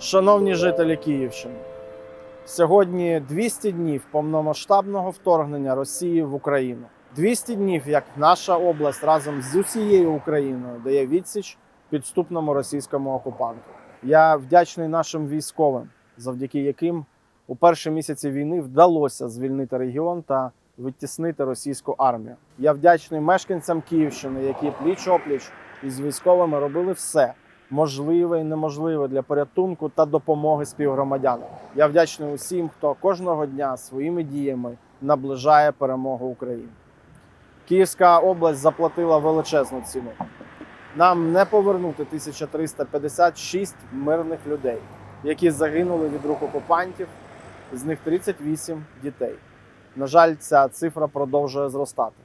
Шановні жителі Київщини, сьогодні 200 днів повномасштабного вторгнення Росії в Україну. 200 днів, як наша область разом з усією Україною дає відсіч підступному російському окупанту. Я вдячний нашим військовим, завдяки яким у перші місяці війни вдалося звільнити регіон та відтіснити російську армію. Я вдячний мешканцям Київщини, які пліч опліч із військовими робили все можливе і неможливе для порятунку та допомоги співгромадянам. Я вдячний усім, хто кожного дня своїми діями наближає перемогу України. Київська область заплатила величезну ціну. Нам не повернути 1356 мирних людей, які загинули від рук окупантів, з них 38 дітей. На жаль, ця цифра продовжує зростати.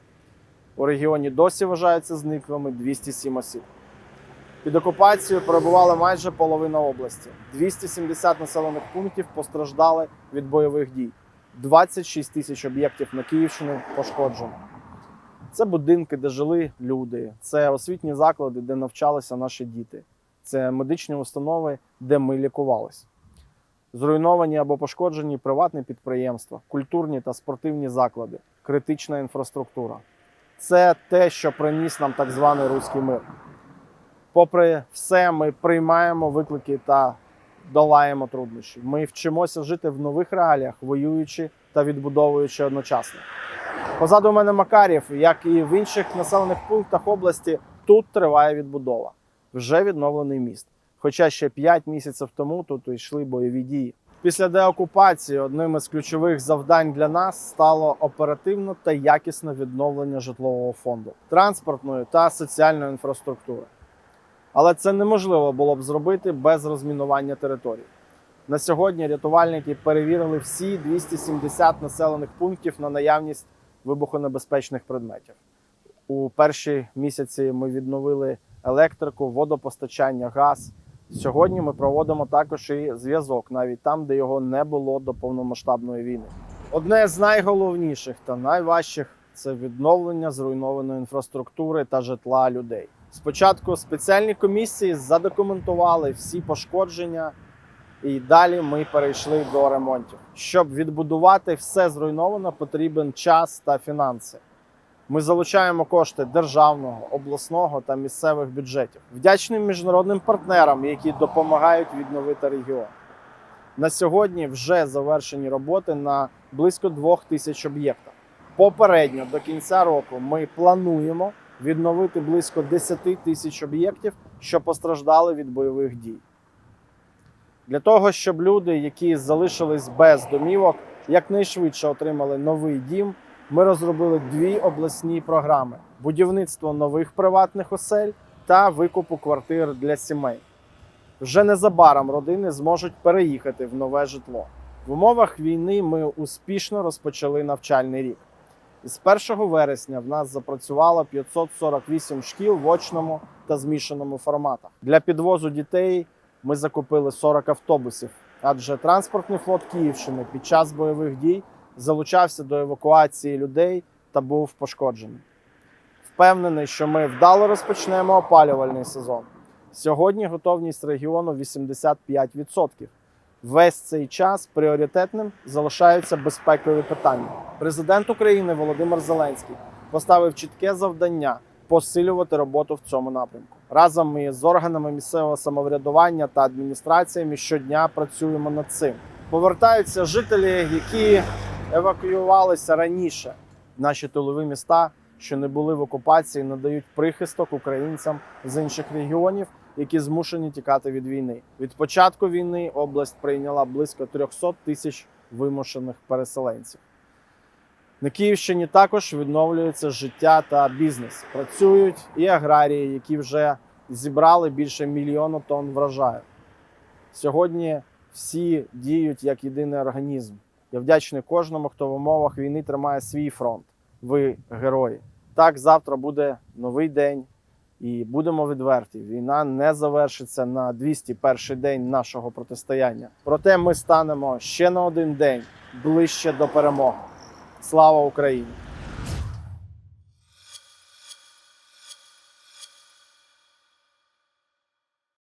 У регіоні досі вважаються зниклими 207 осіб. Під окупацією перебувала майже половина області. 270 населених пунктів постраждали від бойових дій. 26 тисяч об'єктів на Київщині пошкоджено. Це будинки, де жили люди, це освітні заклади, де навчалися наші діти, це медичні установи, де ми лікувалися. Зруйновані або пошкоджені приватні підприємства, культурні та спортивні заклади, критична інфраструктура. Це те, що приніс нам так званий руський мир. Попри все, ми приймаємо виклики та долаємо труднощі. Ми вчимося жити в нових реаліях, воюючи та відбудовуючи одночасно. Позаду мене Макарів, як і в інших населених пунктах області, тут триває відбудова. Вже відновлений міст. Хоча ще 5 місяців тому тут йшли бойові дії. Після деокупації одним із ключових завдань для нас стало оперативно та якісне відновлення житлового фонду, транспортної та соціальної інфраструктури. Але це неможливо було б зробити без розмінування територій. На сьогодні рятувальники перевірили всі 270 населених пунктів на наявність вибухонебезпечних предметів. У перші місяці ми відновили електрику, водопостачання, газ. Сьогодні ми проводимо також і зв'язок, навіть там, де його не було до повномасштабної війни. Одне з найголовніших та найважчих це відновлення зруйнованої інфраструктури та житла людей. Спочатку спеціальні комісії задокументували всі пошкодження, і далі ми перейшли до ремонтів. Щоб відбудувати все зруйноване, потрібен час та фінанси. Ми залучаємо кошти державного, обласного та місцевих бюджетів, вдячним міжнародним партнерам, які допомагають відновити регіон. На сьогодні вже завершені роботи на близько двох тисяч об'єктів. Попередньо до кінця року ми плануємо відновити близько 10 тисяч об'єктів, що постраждали від бойових дій. Для того, щоб люди, які залишились без домівок, якнайшвидше отримали новий дім, ми розробили дві обласні програми: будівництво нових приватних осель та викупу квартир для сімей. Вже незабаром родини зможуть переїхати в нове житло. В умовах війни ми успішно розпочали навчальний рік. З 1 вересня в нас запрацювало 548 шкіл в очному та змішаному форматах. Для підвозу дітей ми закупили 40 автобусів, адже транспортний флот Київщини під час бойових дій залучався до евакуації людей та був пошкоджений. Впевнений, що ми вдало розпочнемо опалювальний сезон. Сьогодні готовність регіону 85%. Весь цей час пріоритетним залишаються безпекові питання. Президент України Володимир Зеленський поставив чітке завдання посилювати роботу в цьому напрямку. Разом ми з органами місцевого самоврядування та адміністраціями щодня працюємо над цим. Повертаються жителі, які евакуювалися раніше. Наші тилові міста, що не були в окупації, надають прихисток українцям з інших регіонів, які змушені тікати від війни. Від початку війни область прийняла близько 300 тисяч вимушених переселенців. На Київщині також відновлюється життя та бізнес. Працюють і аграрії, які вже зібрали більше мільйона тонн врожаю. Сьогодні всі діють як єдиний організм. Я вдячний кожному, хто в умовах війни тримає свій фронт. Ви герої. Так, завтра буде новий день, і будемо відверті. Війна не завершиться на 201 день нашого протистояння. Проте ми станемо ще на один день ближче до перемоги. Слава Україні!